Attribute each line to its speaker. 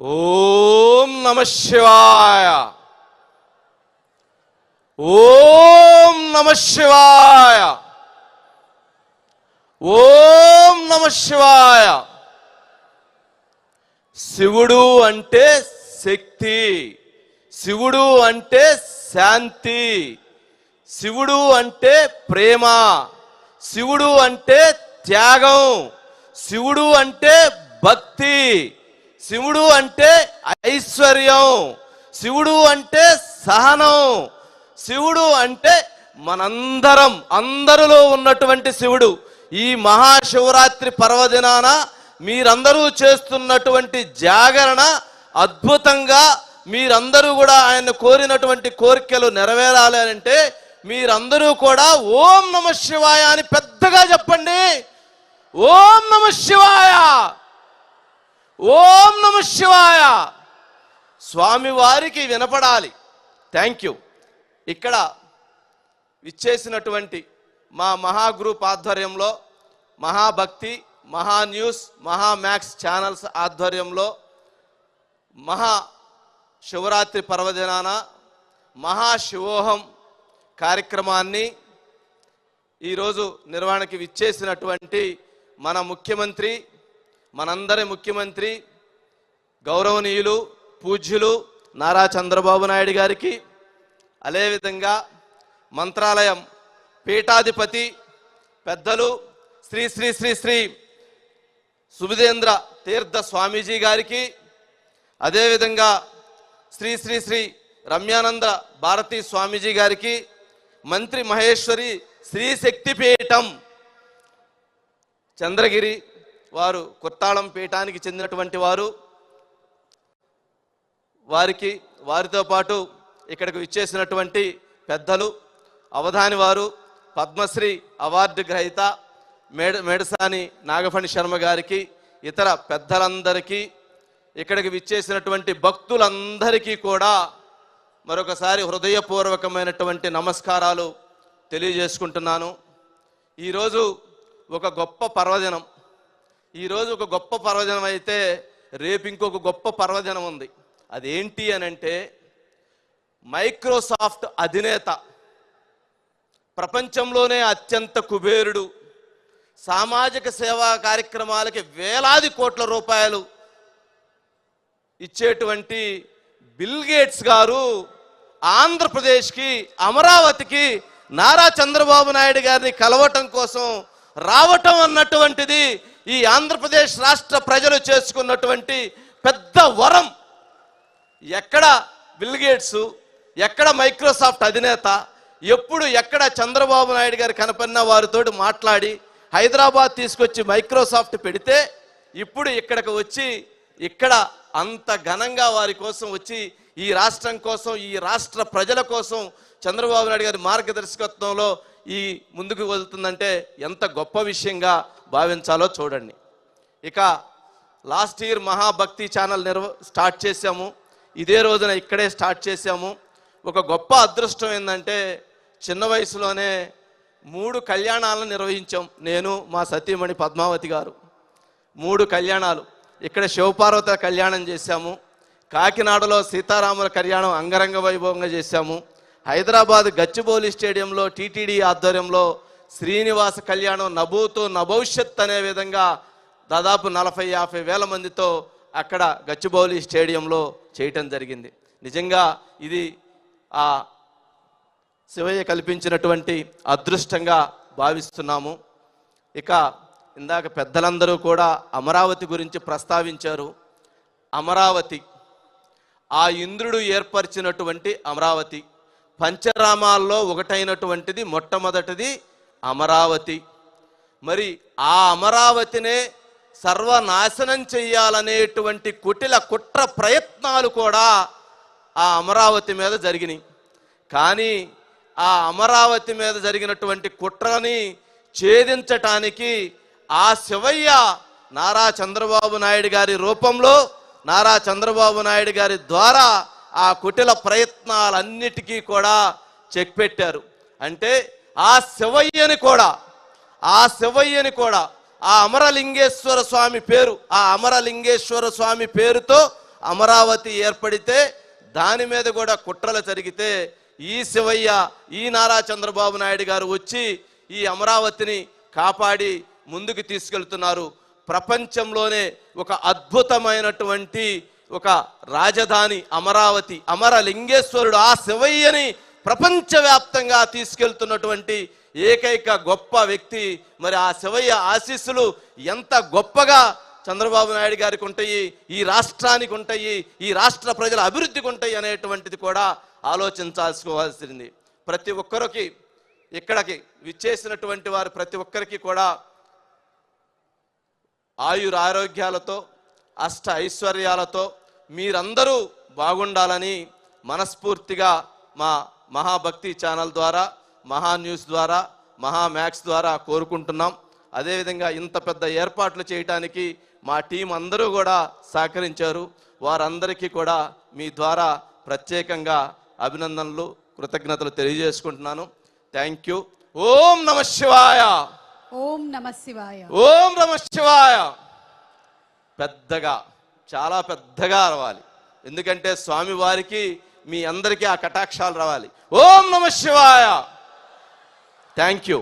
Speaker 1: ఓం నమ శివాయ. ఓం నమ శివాయ. ఓం నమ శివాయ. శివుడు అంటే శక్తి. శివుడు అంటే శాంతి. శివుడు అంటే ప్రేమ. శివుడు అంటే త్యాగం. శివుడు అంటే భక్తి. శివుడు అంటే ఐశ్వర్యం. శివుడు అంటే సహనం. శివుడు అంటే మనందరం అందరిలో ఉన్నటువంటి శివుడు. ఈ మహాశివరాత్రి పర్వదినాన మీరందరూ చేస్తున్నటువంటి జాగరణ అద్భుతంగా మీరందరూ కూడా ఆయన కోరినటువంటి కోరికలు నెరవేరాలి అని అంటే మీరందరూ కూడా ఓం నమ శివాయ అని పెద్దగా చెప్పండి. ఓం నమ శివాయ. ఓం నమ శివాయ. స్వామి వారికి వినపడాలి. థ్యాంక్ యూ ఇక్కడ ఇచ్చేసినటువంటి మా మహా గ్రూప్ ఆధ్వర్యంలో మహాభక్తి మహా న్యూస్ మహా మ్యాక్స్ ఛానల్స్ ఆధ్వర్యంలో మహా శివరాత్రి పర్వదినాన మహాశివోహం కార్యక్రమాన్ని ఈరోజు నిర్వహణకి విచ్చేసినటువంటి మన ముఖ్యమంత్రి మనందరి ముఖ్యమంత్రి గౌరవనీయులు పూజ్యులు నారా చంద్రబాబు నాయుడు గారికి అదేవిధంగా మంత్రాలయం పీఠాధిపతి పెద్దలు శ్రీ శ్రీ శ్రీ శ్రీ సుబిదేంద్ర తీర్థ స్వామీజీ గారికి అదేవిధంగా శ్రీ శ్రీ శ్రీ రమ్యానంద భారతీ స్వామీజీ గారికి మంత్రి మహేశ్వరి శ్రీ శక్తిపీఠం చంద్రగిరి వారు కొత్తాళం పీఠానికి చెందినటువంటి వారు. వారికి వారితో పాటు ఇక్కడికి విచ్చేసినటువంటి పెద్దలు అవధాని వారు పద్మశ్రీ అవార్డు గ్రహీత మేడ మేడసాని నాగఫణి శర్మ గారికి ఇతర పెద్దలందరికీ ఇక్కడికి విచ్చేసినటువంటి భక్తులందరికీ కూడా మరొకసారి హృదయపూర్వకమైనటువంటి నమస్కారాలు తెలియజేసుకుంటున్నాను. ఈరోజు ఒక గొప్ప పర్వదినం. ఈరోజు ఒక గొప్ప పర్వదినం అయితే రేపు ఇంకొక గొప్ప పర్వదినం ఉంది. అదేంటి అని అంటే మైక్రోసాఫ్ట్ అధినేత ప్రపంచంలోనే అత్యంత కుబేరుడు సామాజిక సేవా కార్యక్రమాలకి వేలాది కోట్ల రూపాయలు ఇచ్చేటువంటి బిల్ గేట్స్ గారు ఆంధ్రప్రదేశ్కి అమరావతికి నారా చంద్రబాబు నాయుడు గారిని కలవటం కోసం రావటం అన్నటువంటిది ఈ ఆంధ్రప్రదేశ్ రాష్ట్ర ప్రజలు చేసుకున్నటువంటి పెద్ద వరం. ఎక్కడ బిల్గేట్స్ ఎక్కడ మైక్రోసాఫ్ట్ అధినేత ఎప్పుడు ఎక్కడ చంద్రబాబు నాయుడు గారు కనపడిన వారితోటి మాట్లాడి హైదరాబాద్ తీసుకొచ్చి మైక్రోసాఫ్ట్ పెడితే ఇప్పుడు ఇక్కడికి వచ్చి ఇక్కడ అంత ఘనంగా వారి కోసం వచ్చి ఈ రాష్ట్రం కోసం ఈ రాష్ట్ర ప్రజల కోసం చంద్రబాబు నాయుడు గారి మార్గదర్శకత్వంలో ఈ ముందుకు వెళ్తుందంటే ఎంత గొప్ప విషయంగా భావించాలో చూడండి. ఇక లాస్ట్ ఇయర్ మహాభక్తి ఛానల్ నిర్వ స్టార్ట్ చేసాము ఇదే రోజున ఇక్కడే స్టార్ట్ చేసాము ఒక గొప్ప అదృష్టం ఏంటంటే చిన్న వయసులోనే మూడు కళ్యాణాలను నిర్వహించాం. నేను మా సతీమణి పద్మావతి గారు. మూడు కళ్యాణాలు. ఇక్కడ శివపార్వత కళ్యాణం చేశాము. కాకినాడలో సీతారాముల కళ్యాణం అంగరంగ వైభవంగా చేశాము. హైదరాబాద్ గచ్చిబౌలి స్టేడియంలో టీటీడీ ఆధ్వర్యంలో శ్రీనివాస కళ్యాణం నభూతో నభవిష్యత్ అనే విధంగా దాదాపు నలభై యాభై వేల మందితో అక్కడ గచ్చిబౌలి స్టేడియంలో చేయటం జరిగింది. నిజంగా ఇది ఆ శివయ్య కల్పించినటువంటి అదృష్టంగా భావిస్తున్నాము. ఇక ఇందాక పెద్దలందరూ కూడా అమరావతి గురించి ప్రస్తావించారు. అమరావతి ఆ ఇంద్రుడు ఏర్పరిచినటువంటి అమరావతి పంచరామాల్లో ఒకటైనటువంటిది మొట్టమొదటిది అమరావతి. మరి ఆ అమరావతినే సర్వనాశనం చెయ్యాలనేటువంటి కుటిల కుట్ర ప్రయత్నాలు కూడా ఆ అమరావతి మీద జరిగినాయి. కానీ ఆ అమరావతి మీద జరిగినటువంటి కుట్రని ఛేదించటానికి ఆ శివయ్య నారా చంద్రబాబు నాయుడు గారి రూపంలో నారా చంద్రబాబు నాయుడు గారి ద్వారా ఆ కుటిల ప్రయత్నాలన్నిటికీ కూడా చెక్ పెట్టారు. అంటే ఆ శివయ్యని కూడా ఆ శివయ్యని కూడా ఆ అమరలింగేశ్వర స్వామి పేరు ఆ అమరలింగేశ్వర స్వామి పేరుతో అమరావతి ఏర్పడితే దాని మీద కూడా కుట్రలు జరిగితే ఈ శివయ్య ఈ నారా చంద్రబాబు నాయుడు గారు వచ్చి ఈ అమరావతిని కాపాడి ముందుకు తీసుకెళ్తున్నారు. ప్రపంచంలోనే ఒక అద్భుతమైనటువంటి ఒక రాజధాని అమరావతి అమరలింగేశ్వరుడు ఆ శివయ్యని ప్రపంచవ్యాప్తంగా తీసుకెళ్తున్నటువంటి ఏకైక గొప్ప వ్యక్తి మరి ఆ శివయ్య ఆశీస్సులు ఎంత గొప్పగా చంద్రబాబు నాయుడు గారికి ఉంటాయి ఈ రాష్ట్రానికి ఉంటాయి ఈ రాష్ట్ర ప్రజల అభివృద్ధికి ఉంటాయి అనేటువంటిది కూడా ఆలోచించాల్సుకోవాల్సింది. ప్రతి ఒక్కరికి ఇక్కడికి విచ్చేసినటువంటి వారు ప్రతి ఒక్కరికి కూడా ఆయుర ఆరోగ్యాలతో అష్ట ఐశ్వర్యాలతో మీరందరూ బాగుండాలని మనస్ఫూర్తిగా మా మహాభక్తి ఛానల్ ద్వారా మహా న్యూస్ ద్వారా మహా మ్యాక్స్ ద్వారా కోరుకుంటున్నాం. అదేవిధంగా ఇంత పెద్ద ఏర్పాట్లు చేయడానికి మా టీం అందరూ కూడా సహకరించారు. వారందరికీ కూడా మీ ద్వారా ప్రత్యేకంగా అభినందనలు కృతజ్ఞతలు తెలియజేసుకుంటున్నాను. Thank you. ఓం నమ శివాయ.
Speaker 2: ఓం నమ శివాయ.
Speaker 1: ఓం నమ శివాయ. పెద్దగా చాలా పెద్దగా అరవాలి. ఎందుకంటే స్వామి వారికి మీ అందరికీ ఆ కటాక్షాలు రావాలి. ఓం నమ శివాయ. Thank you